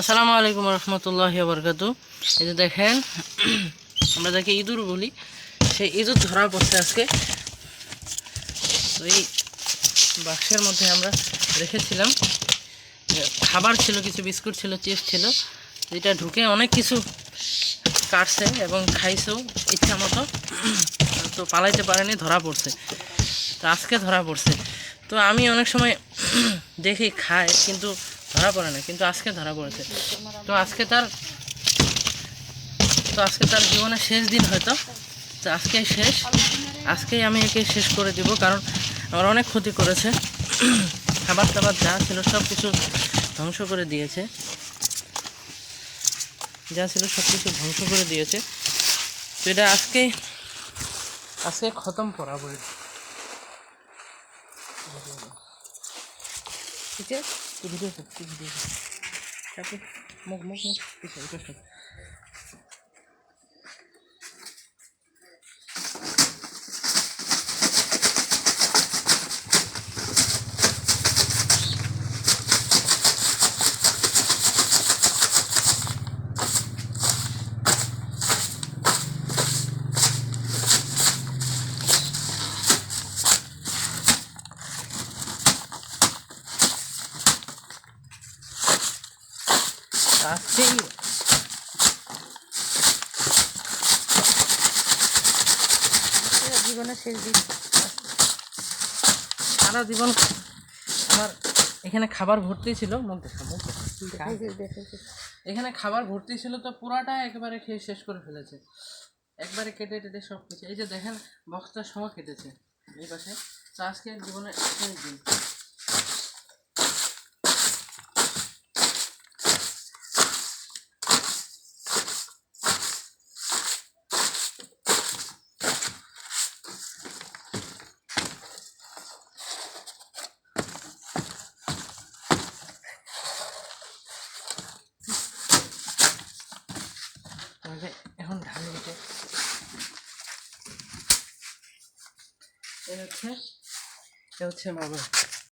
আসসালামু আলাইকুম রহমতুল্লাহ বরকাতু। এই যে দেখেন, আমরা যাকে ইঁদুর বলি সেই ইঁদুর ধরা পড়ছে আজকে। তো এই বাক্সের মধ্যে আমরা রেখেছিলাম। খাবার ছিল, কিছু বিস্কুট ছিল, চিপস ছিল, যেটা ঢুকে অনেক কিছু কাটছে এবং খাইছেও ইচ্ছা মতো। তো পালাইতে পারেনি, ধরা পড়ছে। তো আজকে ধরা পড়ছে। তো আমি অনেক সময় দেখি খায় কিন্তু ধরা পড়ে না, কিন্তু আজকে ধরা পড়েছে। তো আজকে তার তো আজকে তার জীবনের শেষ দিন হয়তো। তো আজকে শেষ। আজকেই আমি একে শেষ করে দিব, কারণ আমার অনেক ক্ষতি করেছে। খাবার টাবার যা ছিল সব কিছু ধ্বংস করে দিয়েছে। যা ছিল সব কিছু ধ্বংস করে দিয়েছে। তো এটা আজকে আজকে খতম করাবো। ঠিক আছে? তুই ভিডিও কর তুই ভিডিও কর তারপর মুখ মুখ মুখ পিছনে আজকেই জীবনের শেষ দিন সারা জীবন আমার এখানে খাবার ভর্তি ছিল মুখ দেখা মুখ এখানে খাবার ভর্তি ছিল তো পুরাটা একেবারে খেয়ে শেষ করে ফেলেছে। একবারে কেটে টেটে সব কিছু এই যে দেখেন বক্সটা সহ কেটেছে। এই পাশে তো আজকে জীবনের শেষ দিন। তাহলে এখন ঢালে কেটে এই হচ্ছে এটা হচ্ছে বাবা